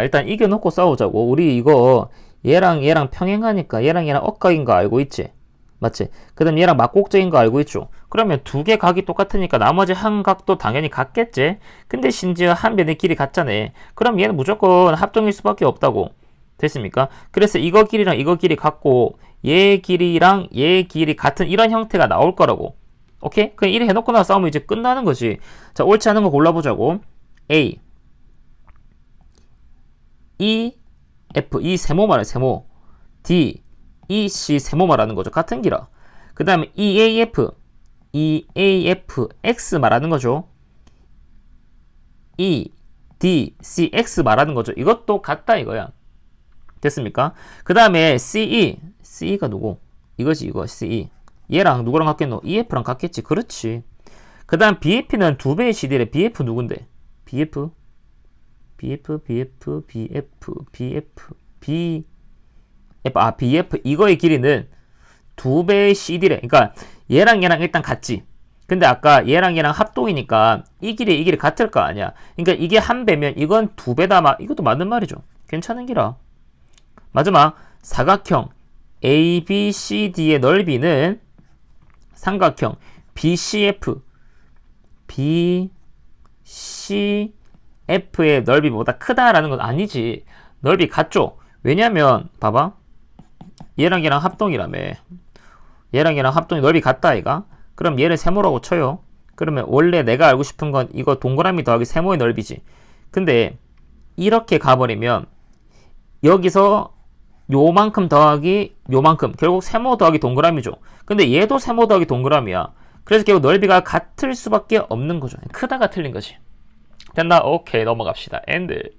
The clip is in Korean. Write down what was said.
일단 이겨놓고 싸우자고. 우리 이거 얘랑 얘랑 평행하니까 얘랑 얘랑 억각인 거 알고 있지? 맞지? 그 다음 얘랑 막곡적인 거 알고 있죠? 그러면 두 개 각이 똑같으니까 나머지 한 각도 당연히 같겠지? 근데 심지어 한 변의 길이 같잖아. 그럼 얘는 무조건 합동일 수밖에 없다고. 됐습니까? 그래서 이거 길이랑 이거 길이 같고 얘 길이랑 얘 길이 같은 이런 형태가 나올 거라고. 오케이? 그냥 이래 해놓고 나서 싸우면 이제 끝나는 거지. 자, 옳지 않은 거 골라보자고. A. E, F, 이 세모 말이야, 세모. D, E, C 세모 말하는 거죠. 같은 기라. 그 다음에 E, A, F, E, A, F, X 말하는 거죠. E, D, C, X 말하는 거죠. 이것도 같다 이거야. 됐습니까? 그 다음에 CE, CE가 누구? 이거지 이거 CE. 얘랑 누구랑 같겠노? EF랑 같겠지. 그렇지. 그 다음 BF는 두 배의 CD래. BF 누군데? BF? BF, BF, BF, BF, B, F, 아, BF, 이거의 길이는 두 배의 CD래. 그러니까 얘랑 얘랑 일단 같지. 근데 아까 얘랑 얘랑 합동이니까 이 길이 이 길이 같을 거 아니야. 그러니까 이게 한 배면 이건 두 배다. 마, 이것도 맞는 말이죠. 괜찮은 기라. 마지막 사각형 ABCD의 넓이는 삼각형 BCF BCF의 넓이보다 크다라는 건 아니지. 넓이 같죠? 왜냐면 봐봐. 얘랑 얘랑 합동이라며. 얘랑 얘랑 합동이 넓이 같다 아이가? 그럼 얘를 세모라고 쳐요. 그러면 원래 내가 알고 싶은 건 이거 동그라미 더하기 세모의 넓이지. 근데 이렇게 가버리면 여기서 요만큼 더하기 요만큼 결국 세모 더하기 동그라미죠. 근데 얘도 세모 더하기 동그라미야. 그래서 결국 넓이가 같을 수밖에 없는 거죠. 크다가 틀린 거지. 됐나? 오케이 넘어갑시다. 엔드.